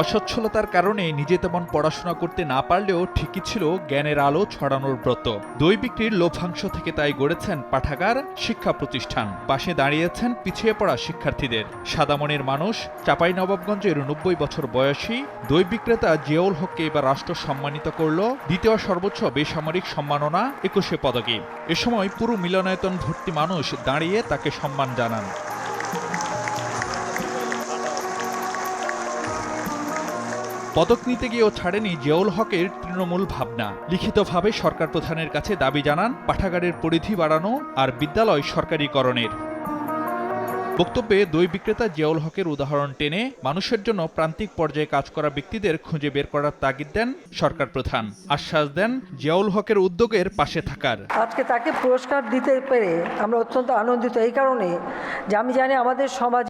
অসচ্ছলতার কারণে নিজে তেমন পড়াশোনা করতে না পারলেও ঠিকই ছিল জ্ঞানের আলো ছড়ানোর ব্রত। দই বিক্রির লভ্যাংশ থেকে তাই গড়েছেন পাঠাগার, শিক্ষা প্রতিষ্ঠান। পাশে দাঁড়িয়েছেন পিছিয়ে পড়া শিক্ষার্থীদের। সাদামনের মানুষ, চাপাই নবাবগঞ্জের নব্বই বছর বয়সী, দই বিক্রেতা জিয়াউল হককে এবার রাষ্ট্র সম্মানিত করল, দ্বিতীয় সর্বোচ্চ বেসামরিক সম্মাননা একুশে পদকে এ সময় পুরো মিলনায়তন ভর্তি মানুষ দাঁড়িয়ে তাকে সম্মান জানান। পদক নিতে গিয়েও ছাড়েনি জিয়াউল হকের তৃণমূল ভাবনা। লিখিতভাবে সরকার প্রধানের কাছে দাবি জানান, পাঠাগারের পরিধি বাড়ানো আর বিদ্যালয় সরকারিকরণের। বক্তব্যে দই বিক্রেতা জিয়াউল হকের উদাহরণ টেনে, মানুষের জন্য প্রান্তিক পর্যায়ে কাজ করা ব্যক্তিদের খুঁজে বের করার তাগিদ দেন সরকার প্রধান। আশ্বাস দেন, জিয়াউল হকের উদ্যোগের পাশে থাকার। আজকে তাকে পুরস্কার দিতে পেরে আমরা অত্যন্ত আনন্দিত। এই কারণে যে আমি জানি আমাদের সমাজ